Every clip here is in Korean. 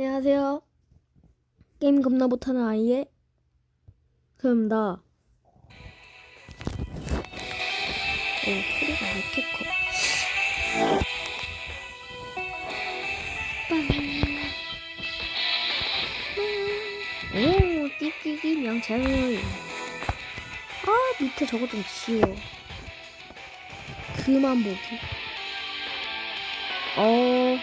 안녕하세요. 게임 겁나 못하는 아이의 그입니다. 오, 소리가 왜 이렇게 커? 빵. 오, 띠끼기 명찰. 아, 밑에 저거 좀 지워. 그만 보기. 어,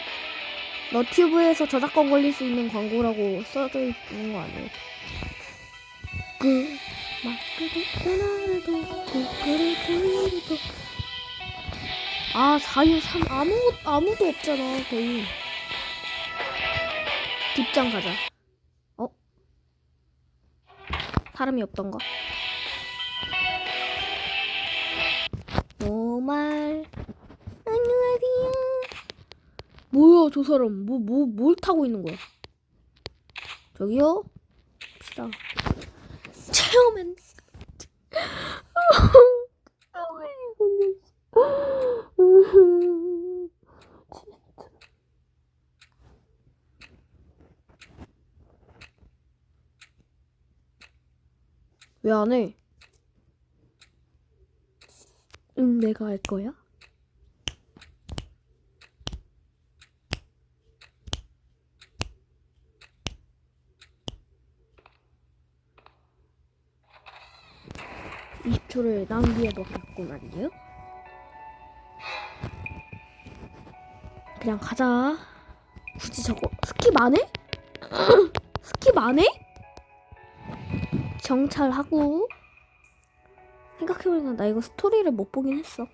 너튜브에서 저작권 걸릴 수 있는 광고라고 써져 있는 거 아니에요? 그, 막 그도 떠나래도 그거를 보이도 아, 4유 3 아무 아무도 없잖아, 거의. 뒷장 가자. 어? 사람이 없던가? 노말. 뭐야 저 사람 뭐 뭐 뭘 타고 있는 거야? 저기요? 봅시다. 체험엔 체험엔이 걸렸어. 왜안 해? 응, 내가 할 거야. 이0초를 낭비해 버렸군 아니에요? 그냥 가자. 굳이 저거 스킵 안 해? 스킵 안 해? 정찰하고 생각해보니까 나 이거 스토리를 못 보긴 했어.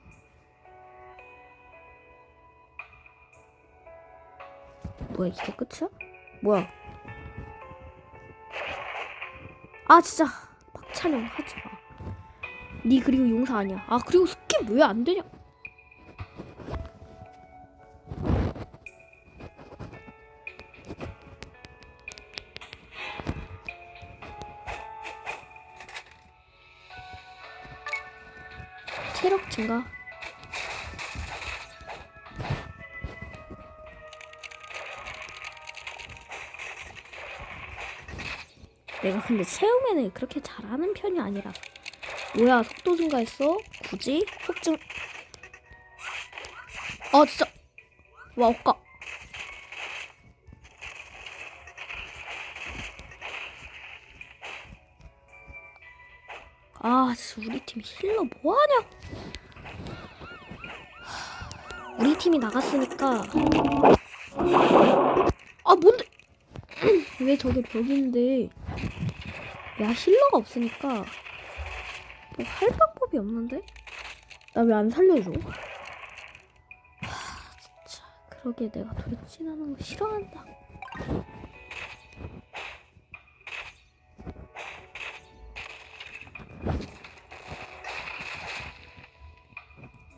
뭐야 이게 끝이야? 뭐야? 아 진짜 박찬영 하지 마. 니 그리고 용사 아니야. 아 그리고 스킵 왜 안 되냐? 체력 증가. 내가 근데 체험에는 그렇게 잘하는 편이 아니라 뭐야 속도 증가했어? 굳이? 속증 아 진짜. 와 엇가 아 진짜 우리 팀 힐러 뭐하냐? 하, 우리 팀이 나갔으니까. 아 뭔데? 왜 저게 벽인데? 야 힐러가 없으니까 뭐 할 방법이 없는데? 나 왜 안 살려줘? 하, 진짜 그러게 내가 돌진하는 거 싫어한다.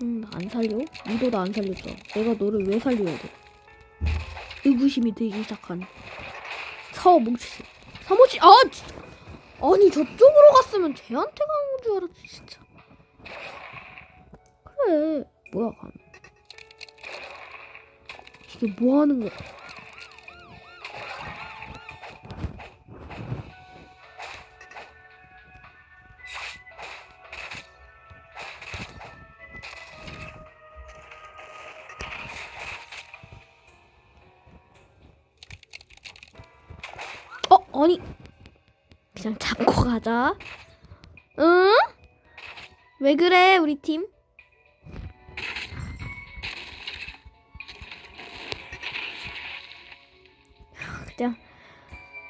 응, 나안 살려? 니도 나 안 살렸어. 내가 너를 왜 살려야 돼? 의구심이 들기 시작한 서몽치. 서몽치, 아, 진짜. 아니 저쪽으로 갔으면 쟤한테 가는 줄 알았지 진짜. 그래. 뭐야 감 이게 뭐 하는 거야 가자. 응? 왜 그래, 우리 팀?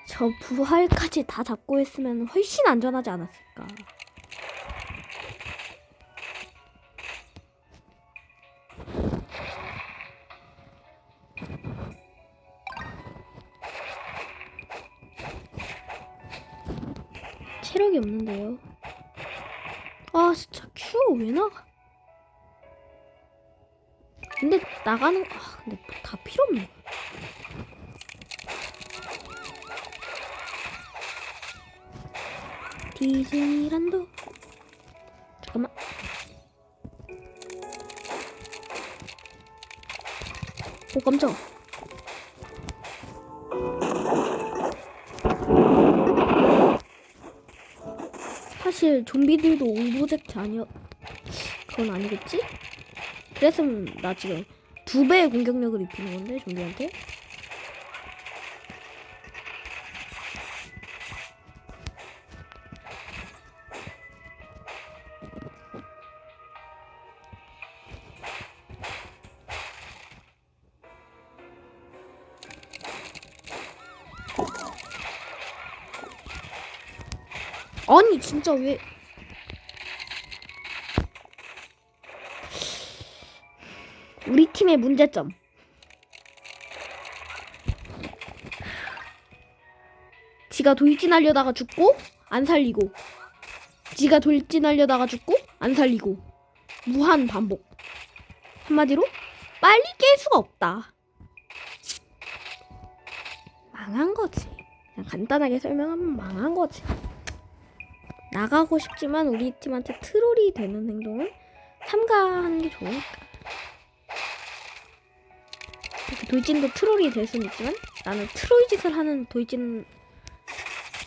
저 부활까지 다 잡고 했으면 훨씬 안전하지 않았을까. 체력이 없는데요. 아 진짜 큐왜 나가? 근데 나가는 아 근데 뭐 다 필요 없네. 디즈니랜드 잠깐만. 오 깜짝 혹시 좀비들도 오브젝트 아니야? 그건 아니겠지? 그랬으면 나 지금 두 배의 공격력을 입히는 건데 좀비한테. 아니 진짜 왜? 우리 팀의 문제점. 지가 돌진하려다가 죽고 안 살리고. 지가 돌진하려다가 죽고 안 살리고. 무한 반복. 한마디로 빨리 깰 수가 없다. 망한 거지. 그냥 간단하게 설명하면 망한 거지 나가고 싶지만 우리 팀한테 트롤이 되는 행동은 삼가하는 게 좋으니까. 돌진도 트롤이 될 수는 있지만 나는 트롤 짓을 하는 돌진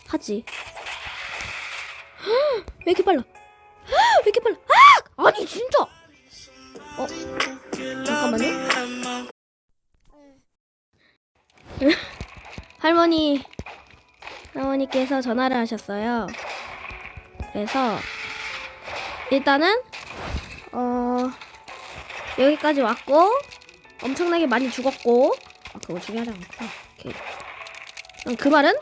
하지. 헉, 왜 이렇게 빨라? 헉, 왜 이렇게 빨라? 아! 아니 진짜. 어 잠깐만요. 할머니 할머니께서 전화를 하셨어요. 그래서 일단은 어 여기까지 왔고 엄청나게 많이 죽었고 아 그거 중요하지 않구나 오케이 그럼 그 말은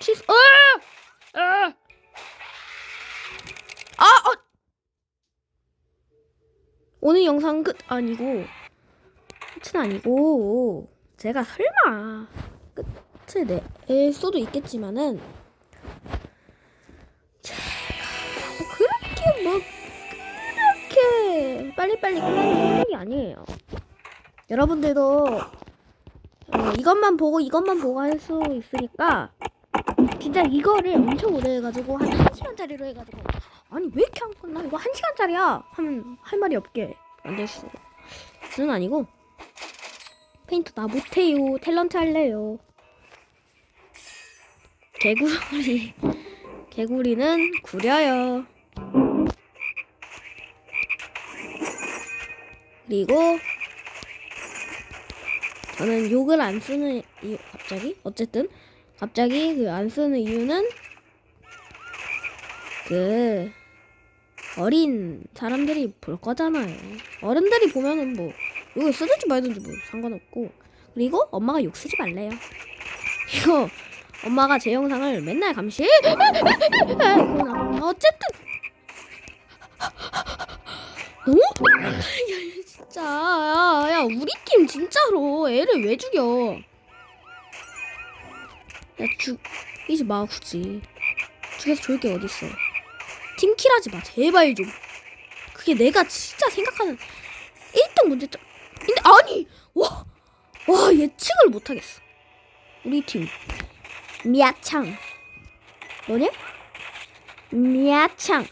취소 어! 어! 아! 어! 오늘 영상 끝 아니고 끝은 아니고 제가 설마 끝을 낼 수도 있겠지만은 빨리빨리 끝나는 성격이 아니에요. 여러분들도 어, 이것만 보고 이것만 보고 할 수 있으니까 진짜 이거를 엄청 오래 해가지고 한 1시간짜리로 해가지고 아니 왜 이렇게 안 끝나? 이거 1시간짜리야 하면 할 말이 없게 만들 수는 아니고 페인트 나 못해요 탤런트 할래요 개구리 개구리는 구려요. 그리고 저는 욕을 안 쓰는 이유 갑자기 어쨌든 갑자기 그 안 쓰는 이유는 그 어린 사람들이 볼 거잖아요. 어른들이 보면은 뭐 욕을 쓰든지 말든지 뭐 상관없고 그리고 엄마가 욕 쓰지 말래요. 이거 엄마가 제 영상을 맨날 감시. 어쨌든 너무 야, 진짜 야, 야 우리 팀 진짜로 애를 왜 죽여? 야 죽이지 마 굳이 죽여서 좋을 게 어딨어? 팀킬하지 마 제발 좀. 그게 내가 진짜 생각하는 1등 문제점. 근데 아니 와 와 예측을 못하겠어. 우리 팀. 미아창 너냐? 미아창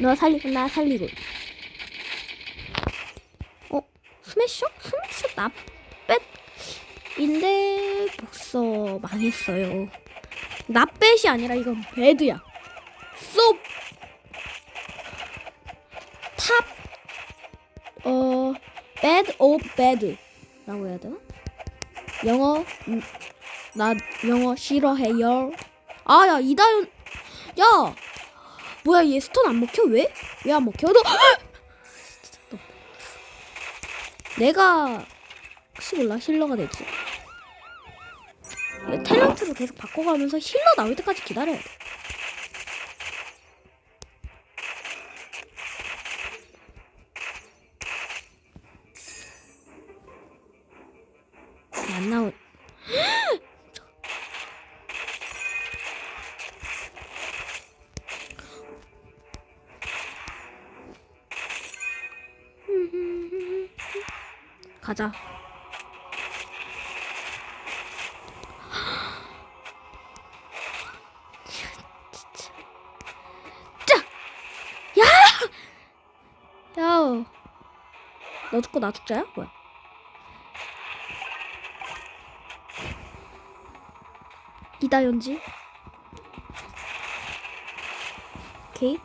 너 살리고 나 살리고 어? 스매셔? 스매셔 나뱃인데 벌써 망했어요 나뱃이 아니라 이건 배드야 쏙 탑, 어, bad of bad 라고 해야 되나? 영어, 음, 나 영어 싫어해요. 아, 야, 이다윤. 야! 뭐야, 얘 스톤 안 먹혀? 왜? 왜 안 먹혀? 너! 내가 혹시 몰라 힐러가 되지. 탤런트로 계속 바꿔가면서 힐러 나올 때까지 기다려야 돼. 너 죽고 나 죽자야? 뭐야? 이다연지? 오케이.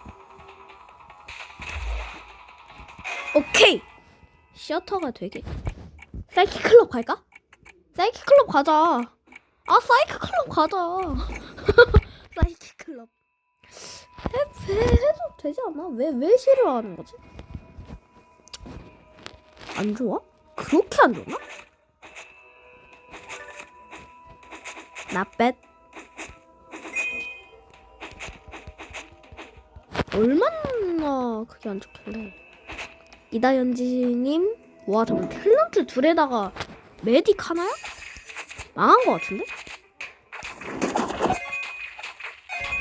오케이. 셔터가 되게. 사이키 클럽 갈까? 사이키 클럽 가자. 아 사이키 클럽 가자. 사이키 클럽. 해, 해, 해도 되지 않나? 왜, 왜 싫어하는 거지? 안 좋아? 그렇게 안 좋나? 나뱃 얼마나 그게 안 좋길래 이다연지님 와 잠깐 탤런트 둘에다가 메딕 하나야? 망한 거 같은데?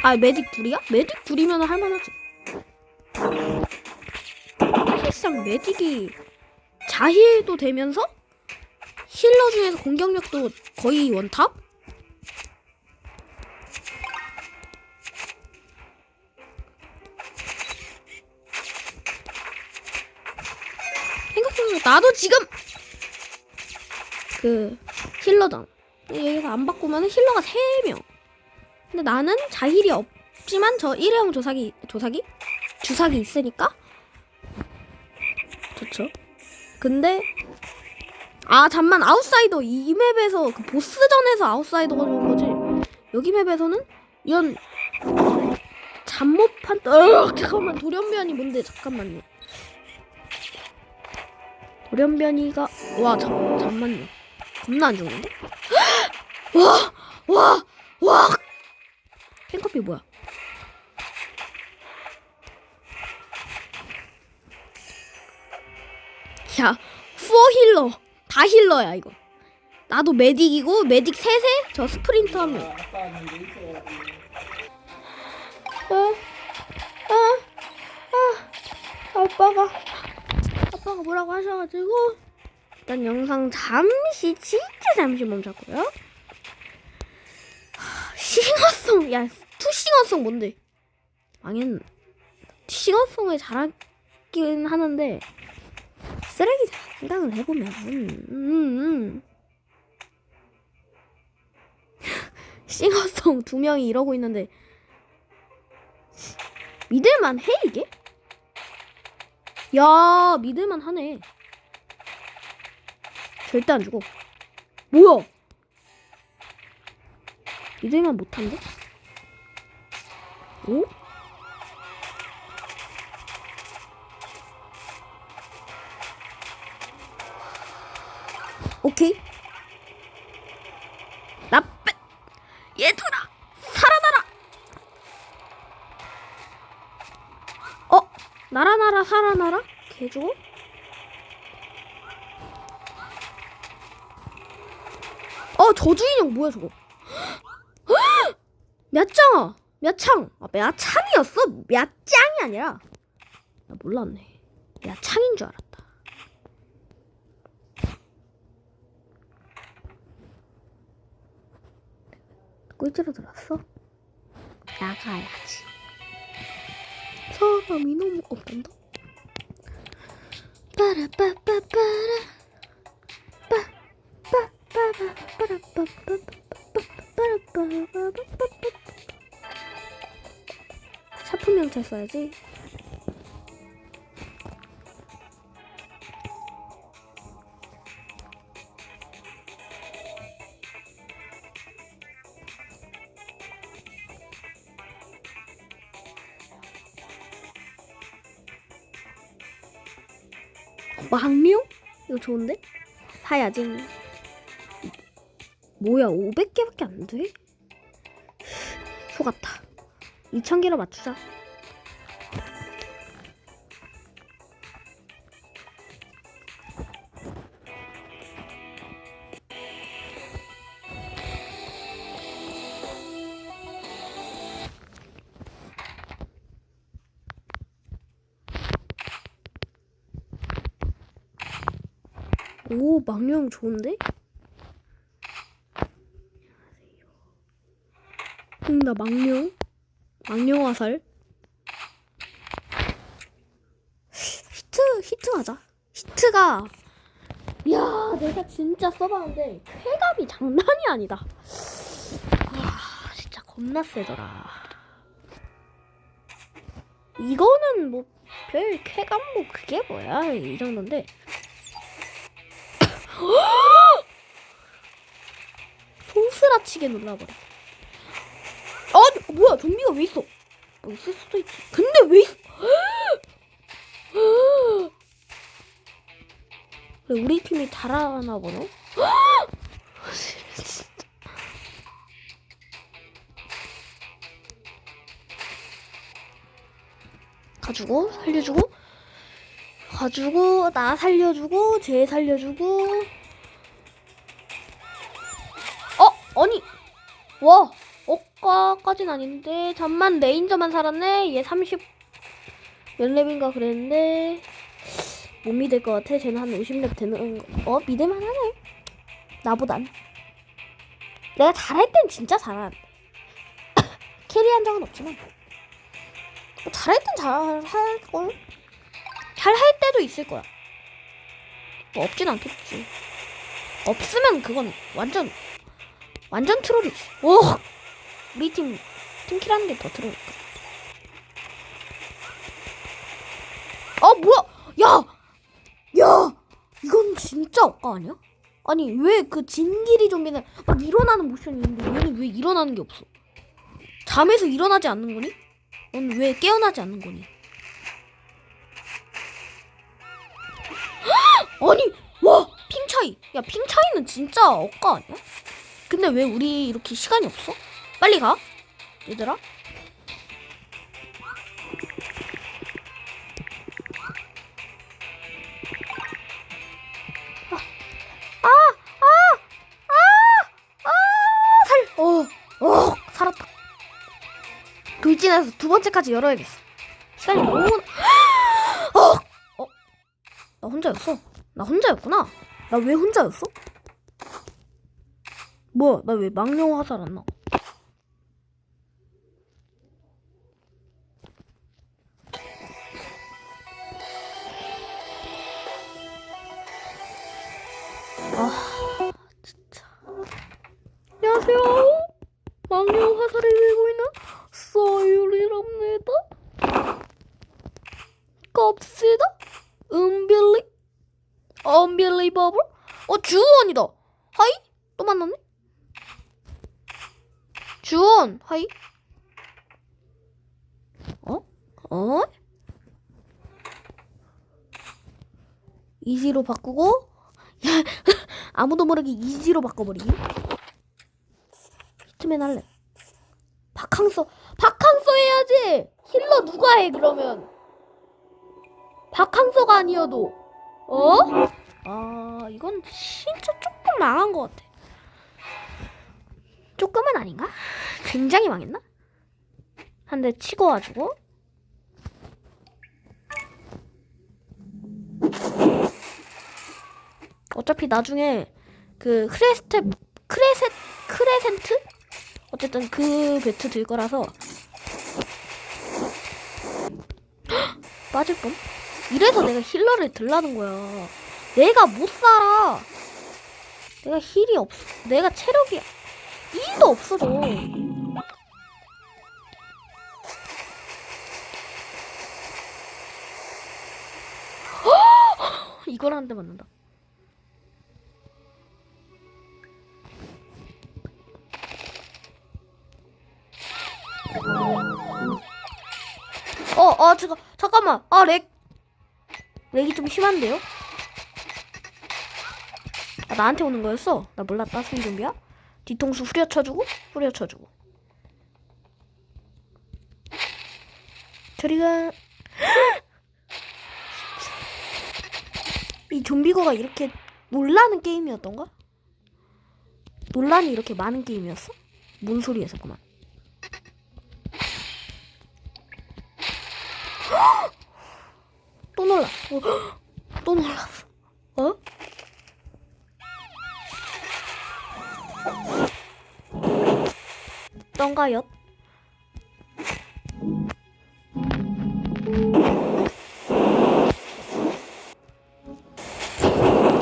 아 메딕 둘이야? 메딕 둘이면 할만하지 사실상 메딕이 자힐도 되면서 힐러 중에서 공격력도 거의 원탑? 생각해보면 나도 지금 그. 근데 여기서 안 바꾸면 힐러가 3명. 근데 나는 자힐이 없지만 저 일회용 조사기 조사기 주사기 있으니까 좋죠. 근데 아 잠만 아웃사이더 이 맵에서 그 보스전에서 아웃사이더가 좋은 거지. 여기 맵에서는 이런 잠못한 어 잠깐만 돌연변이 뭔데 잠깐만요. 돌연변이가 와 잠, 잠만요 겁나 안 좋은데? 와! 와! 와! 팬커피 뭐야? 야 후어 힐러 다 힐러야 이거. 나도 메딕이고 메딕 셋에 저 스프린터 한명. 아, 아, 아, 아빠가 아빠가 뭐라고 하셔가지고. 일단 영상 잠시 진짜 잠시 멈췄고요. 하, 싱어송. 야 투싱어송 뭔데? 망했. 싱어송을 잘하긴 하는데 쓰레기 생각을 해보면 음, 음, 음. 싱어송 두 명이 이러고 있는데 믿을만 해 이게? 야 믿을만 하네 절대 안 죽어 뭐야 믿을만 못한데? 오? 살아나라? 개 죽어? 어 저주인형 뭐야 저거 몇 장아 몇 창? 아, 몇 창이었어? 몇 장이 아니라 나 몰랐네 몇 창인 줄 알았다 꿀찌로 들었어? 나가야지 사람이 너무 없단다 차품명찰 써야지. 사야지. 뭐야 500개밖에 안 돼? 속았다 2000개로 맞추자 망령 좋은데? 응, 나 망령. 망령 화살. 히트, 히트 하자. 히트가. 야, 내가 진짜 써봤는데, 쾌감이 장난이 아니다. 아, 진짜 겁나 세더라. 이거는 뭐 별 쾌감 뭐 그게 뭐야 이 정도인데 손스라치게 놀라버려. 아니 뭐야? 좀비가 왜 있어? 뭐 있을 수도 있지. 근데 왜 있어? 그래, 우리 팀이 잘하나 보네. 가지고 살려주고 가지고 나 살려주고 쟤 살려주고 와 억까까진 아닌데. 잠만 레인저만 살았네. 얘 30 연랩인가 그랬는데. 못 믿을 것 같아. 쟤는 한 50렙 되는 거. 어 믿을만 하네. 나보단. 내가 잘할 땐 진짜 잘하는데. 캐리한 적은 없지만. 뭐 잘할 땐 잘할걸? 잘할 때도 있을 거야. 뭐 없진 않겠지. 없으면 그건 완전 완전 트롤이지 오 우리 팀 팀키라는 게 더 트롤일까 아 뭐야 야 야, 이건 진짜 억까 아니야? 아니 왜 그 진길이 좀비는 막 일어나는 모션이 있는데 얘는 왜 일어나는 게 없어? 잠에서 일어나지 않는 거니? 넌 왜 깨어나지 않는 거니? 아니 와 핑 차이 야 핑 차이는 진짜 억까 아니야? 근데 왜 우리 이렇게 시간이 없어? 빨리 가 얘들아 살, 어, 어, 살았다. 돌진해서 두 번째까지 열어야겠어. 시간이 너무, 어, 어, 나 혼자였어. 나 혼자였구나. 나 왜 혼자였어? 뭐야, 나 왜 망령 화살 안 나? 이지로 바꾸고 아무도 모르게 이지로 바꿔버리기. 히트맨 할래. 박항서, 박항서 해야지. 힐러 누가 해 그러면? 박항서가 아니어도, 어? 아, 이건 진짜 조금 망한 것 같아. 조금은 아닌가? 굉장히 망했나? 한 대 치고 와주고. 어차피 나중에 그 크레스테 크레세 크레센트 어쨌든 그 배트 들 거라서 헉! 빠질 뻔. 이래서 내가 힐러를 들라는 거야. 내가 못 살아. 내가 힐이 없. 내가 체력이 1도 없어져. 헉! 이걸 한 대 맞는다. 아, 잠깐, 잠깐만. 아, 렉. 렉이 좀 심한데요? 아, 나한테 오는 거였어? 나 몰랐다, 순준비야. 뒤통수 후려쳐주고, 후려쳐주고. 저리가. 이 좀비고가 이렇게 놀라는 게임이었던가? 논란이 이렇게 많은 게임이었어? 뭔 소리야, 잠깐만. 어. 또 놀랐어. 어? 떤가요?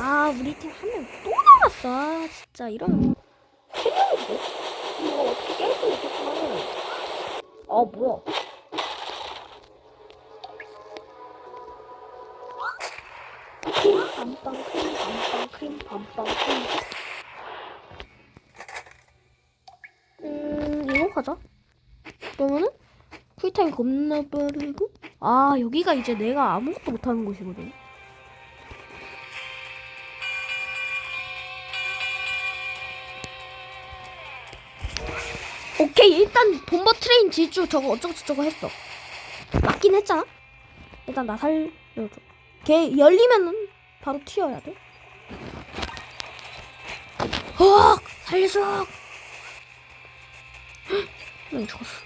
아, 우리 팀 한 명또 남았어. 아, 진짜 이런. 최명인데? 이거 어떻게 깰 수 있겠지만. 아, 뭐야. 빰빰. 음, 이거 가자. 그러면은 겁나 빠르고. 아, 여기가 이제 내가 아무것도 못하는 곳이거든. 오케이, 일단 본버 트레인 질주 저거 어쩌고저쩌고 했어. 맞긴 했잖아. 일단 나 살려줘. 걔 열리면은 바로 튀어야 돼. 헉! 살려줘! 응, 죽었어.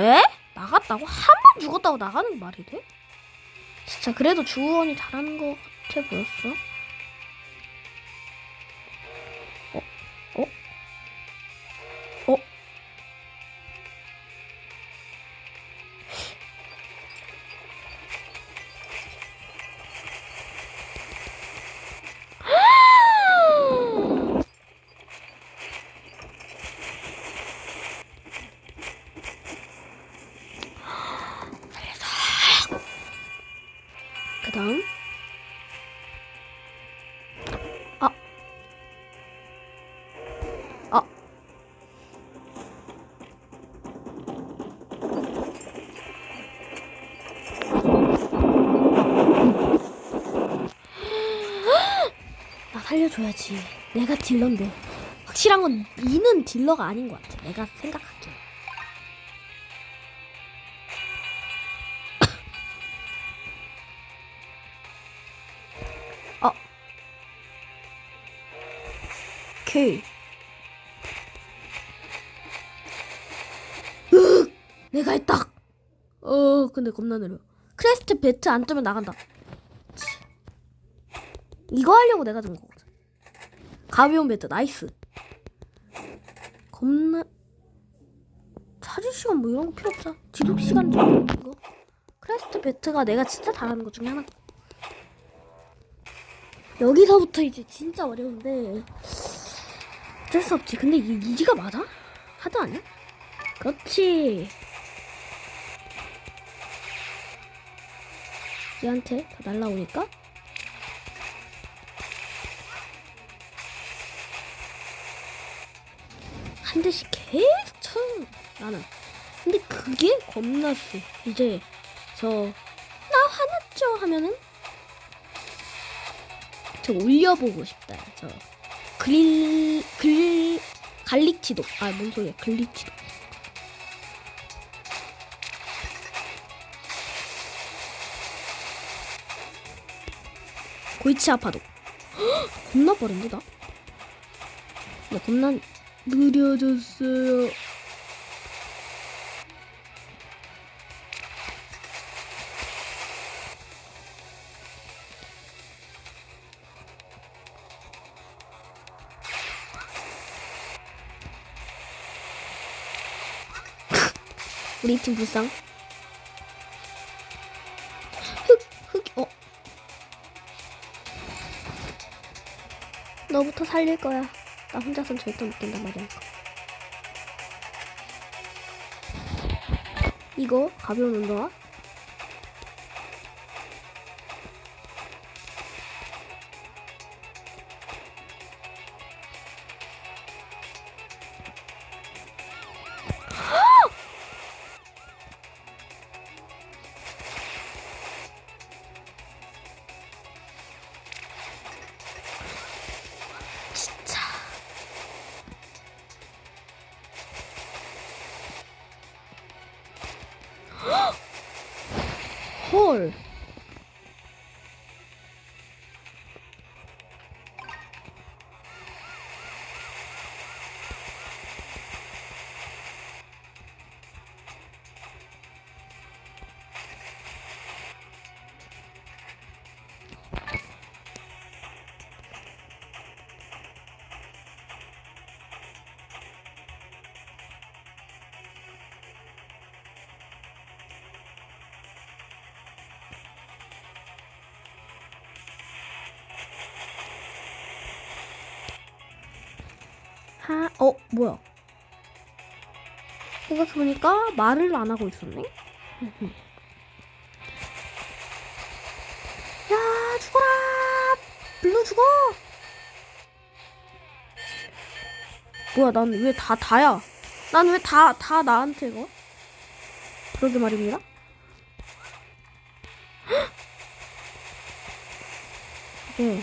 에? 나갔다고? 한 번 죽었다고 나가는 게 말이 돼? 진짜 그래도 주원이 잘하는 것 같아 보였어. 어? 살려줘야지. 내가 딜러인데. 확실한 건 니는 딜러가 아닌 것 같아. 내가 생각하기에. 어. 오케이. 으, 내가 했다. 어, 근데 겁나 느려. 크레스트 배트 안 뜨면 나간다. 치. 이거 하려고 내가 준 거거든. 가벼운 배트 나이스. 겁나 차지 시간 뭐 이런 거 필요 없어. 지속 시간 좀 이거. 크레스트 배트가 내가 진짜 잘하는 것 중에 하나. 여기서부터 이제 진짜 어려운데 어쩔 수 없지. 근데 이 이지가 맞아? 하드 아니야? 그렇지. 얘한테 다 날라오니까 한 대씩 계속 쳐 나는. 근데 그게 세. 이제 저 나 화났죠 하면은 저 올려보고 싶다. 저 그릴 글 갈릭치도 아 뭔 소리야 글리치도 골치 아파도 헉, 겁나 빠른데 나? 나 겁나 느려졌어요. 우리 팀 불쌍. 어. 너부터 살릴 거야. 나 혼자선 절대 못 깬단 말이야. 이거 가벼운 운동화. Cool. 하, 어, 뭐야? 생각해보니까 말을 안 하고 있었네? 야, 죽어라! 죽어 뭐야 난 왜 다 다야 난 왜 다 다 나한테 가 그러게 말입니다 네.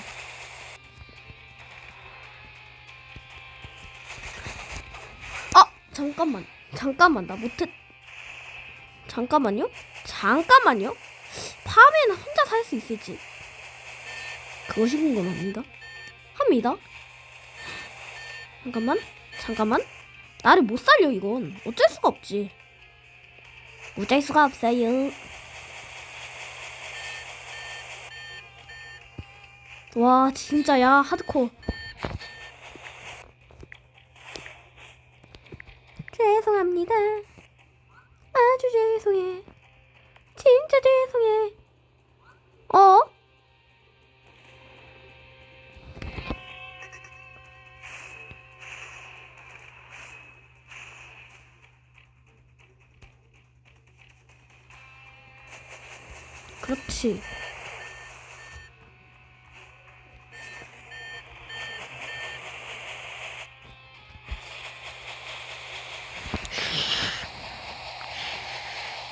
잠깐만. 잠깐만 나 못했 잠깐만요? 잠깐만요? 밤에는 혼자 살 수 있을지. 그것이 궁금합니다 합니다. 잠깐만 잠깐만. 나를 못 살려 이건. 어쩔 수가 없지. 어쩔 수가 없어요. 와 진짜 야? 하드코어 죄송합니다. 아주 죄송해. 진짜 죄송해. 어? 그렇지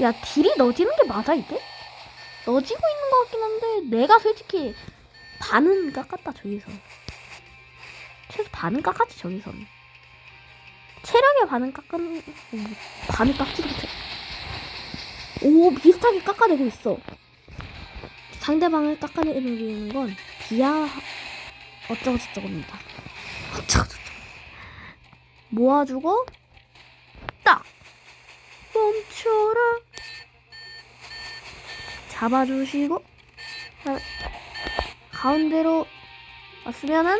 야 딜이 넣어지는 게 맞아 이게? 넣어지고 있는 것 같긴 한데 내가 솔직히 반은 깎았다 저기서. 최소 반은 깎았지 저기선. 체력의 반은 깎은 뭐, 반을 깎지도 못해. 오 비슷하게 깎아내고 있어. 상대방을 깎아내는 건 비하 어쩌고 저쩌고입니다. 어쩌고 저쩌고. 모아주고 딱! 멈춰라 잡아주시고 자, 가운데로 왔으면은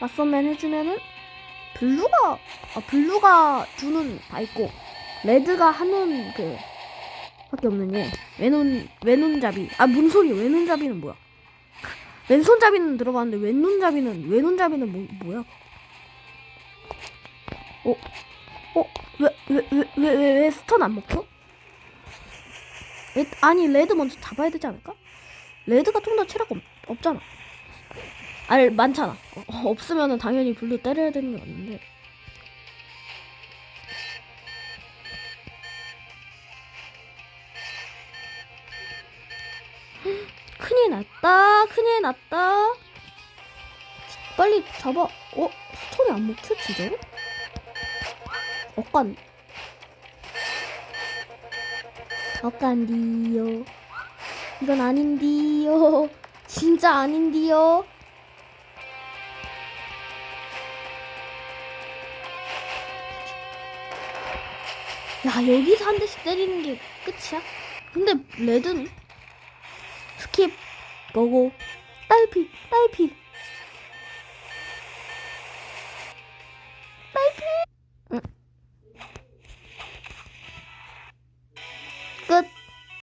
맞선맨 해주면은 블루가 아 블루가 두는 다 있고 레드가 하는 그 밖에 없는 얘 왼손 왼손잡이 아 뭔 소리야 왼손잡이는 뭐야 왼손잡이는 들어봤는데 왼손잡이는 왼손잡이는 뭐 뭐야 어? 어? 왜 왜 왜 왜왜왜 스턴 안 먹혀? 에, 아니 레드 먼저 잡아야 되지 않을까? 레드가 좀 더 체력 없, 없잖아. 아니 많잖아. 어, 없으면은 당연히 블루 때려야 되는 게 맞는데. 큰일 났다. 큰일 났다. 빨리 잡아. 어? 스톤이 안 먹혀 진짜로? 억간. 억간디요. 이건 아닌디요. 진짜 아닌디요. 야 여기서 한 대씩 때리는 게 끝이야? 근데 레드는 스킵 거고 딸피 딸피